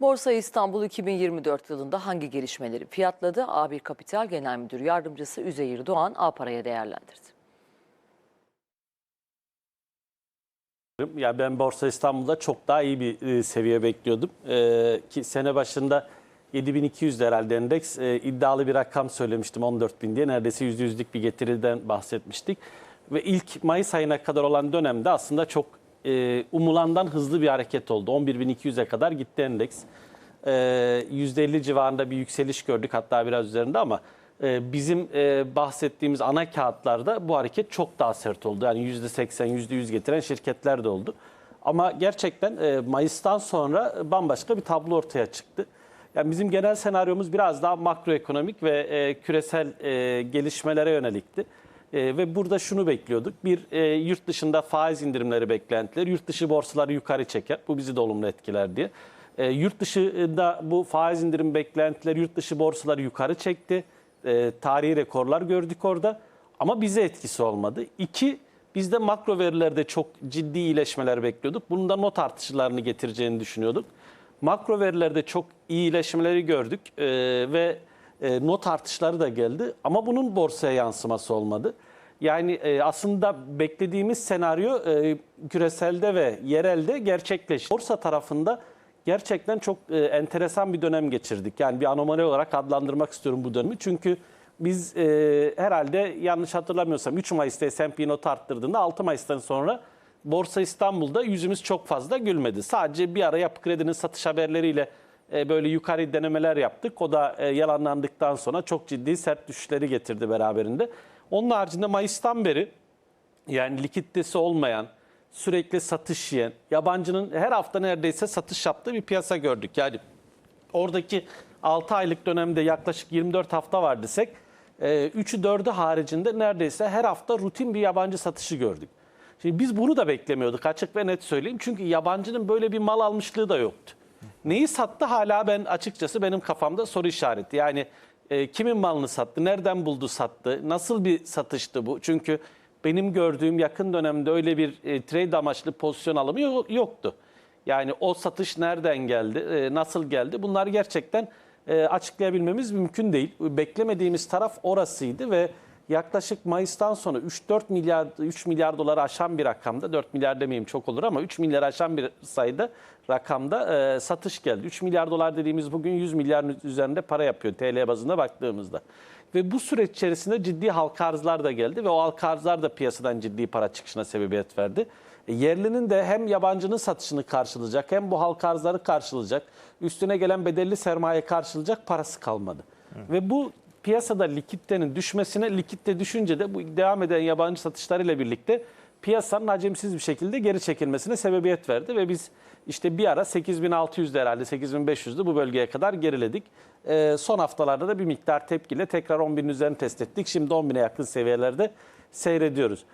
Borsa İstanbul 2024 yılında hangi gelişmeleri fiyatladı? A1 Kapital Genel Müdür Yardımcısı Üzeyir Doğan A paraya değerlendirdi. Ya ben Borsa İstanbul'da çok daha iyi bir e, seviye bekliyordum. Ee, ki sene başında 7200 herhalde endeks e, iddialı bir rakam söylemiştim 14000 diye neredeyse %100'lük bir getiriden bahsetmiştik. Ve ilk Mayıs ayına kadar olan dönemde aslında çok e, umulandan hızlı bir hareket oldu. 11200'e kadar gitti endeks. E, %50 civarında bir yükseliş gördük hatta biraz üzerinde ama e, bizim e, bahsettiğimiz ana kağıtlarda bu hareket çok daha sert oldu. Yani %80, %100 getiren şirketler de oldu. Ama gerçekten e, Mayıs'tan sonra bambaşka bir tablo ortaya çıktı. Yani bizim genel senaryomuz biraz daha makroekonomik ve e, küresel e, gelişmelere yönelikti. E, ve burada şunu bekliyorduk. Bir e, yurt dışında faiz indirimleri beklentileri, yurt dışı borsaları yukarı çeker. Bu bizi de olumlu etkiler diye. E, yurt dışında bu faiz indirim beklentileri yurt dışı borsaları yukarı çekti. E, tarihi rekorlar gördük orada. Ama bize etkisi olmadı. İki, biz de makro verilerde çok ciddi iyileşmeler bekliyorduk. Bunun da not artışlarını getireceğini düşünüyorduk. Makro verilerde çok iyi iyileşmeleri gördük e, ve e, not artışları da geldi. Ama bunun borsaya yansıması olmadı. Yani e, aslında beklediğimiz senaryo e, küreselde ve yerelde gerçekleşti. Borsa tarafında gerçekten çok e, enteresan bir dönem geçirdik. Yani bir anomali olarak adlandırmak istiyorum bu dönemi. Çünkü biz e, herhalde yanlış hatırlamıyorsam 3 Mayıs'ta S&P not arttırdığında 6 Mayıs'tan sonra Borsa İstanbul'da yüzümüz çok fazla gülmedi. Sadece bir ara Yapı Kredi'nin satış haberleriyle e, böyle yukarı denemeler yaptık. O da e, yalanlandıktan sonra çok ciddi sert düşüşleri getirdi beraberinde. Onun haricinde Mayıs'tan beri yani likiditesi olmayan, sürekli satış yiyen, yabancının her hafta neredeyse satış yaptığı bir piyasa gördük. Yani oradaki 6 aylık dönemde yaklaşık 24 hafta var desek, 3'ü 4'ü haricinde neredeyse her hafta rutin bir yabancı satışı gördük. Şimdi biz bunu da beklemiyorduk açık ve net söyleyeyim. Çünkü yabancının böyle bir mal almışlığı da yoktu. Neyi sattı hala ben açıkçası benim kafamda soru işareti. Yani e, kimin malını sattı, nereden buldu sattı, nasıl bir satıştı bu? Çünkü benim gördüğüm yakın dönemde öyle bir e, trade amaçlı pozisyon alımı yo- yoktu. Yani o satış nereden geldi, e, nasıl geldi bunlar gerçekten e, açıklayabilmemiz mümkün değil. Beklemediğimiz taraf orasıydı ve yaklaşık Mayıs'tan sonra 3-4 milyar 3 milyar doları aşan bir rakamda 4 milyar demeyeyim çok olur ama 3 milyar aşan bir sayıda rakamda e, satış geldi. 3 milyar dolar dediğimiz bugün 100 milyarın üzerinde para yapıyor TL bazında baktığımızda. Ve bu süreç içerisinde ciddi halka arzlar da geldi ve o halka arzlar da piyasadan ciddi para çıkışına sebebiyet verdi. E, yerlinin de hem yabancının satışını karşılayacak hem bu halka arzları karşılayacak. Üstüne gelen bedelli sermaye karşılayacak parası kalmadı. Ve bu piyasada likiditenin düşmesine, likitte düşünce de bu devam eden yabancı satışlarıyla birlikte piyasanın hacimsiz bir şekilde geri çekilmesine sebebiyet verdi ve biz işte bir ara 8600'de herhalde 8500'de bu bölgeye kadar geriledik. Ee, son haftalarda da bir miktar tepkiyle tekrar 10.000'in üzerine test ettik. Şimdi 10.000'e yakın seviyelerde seyrediyoruz.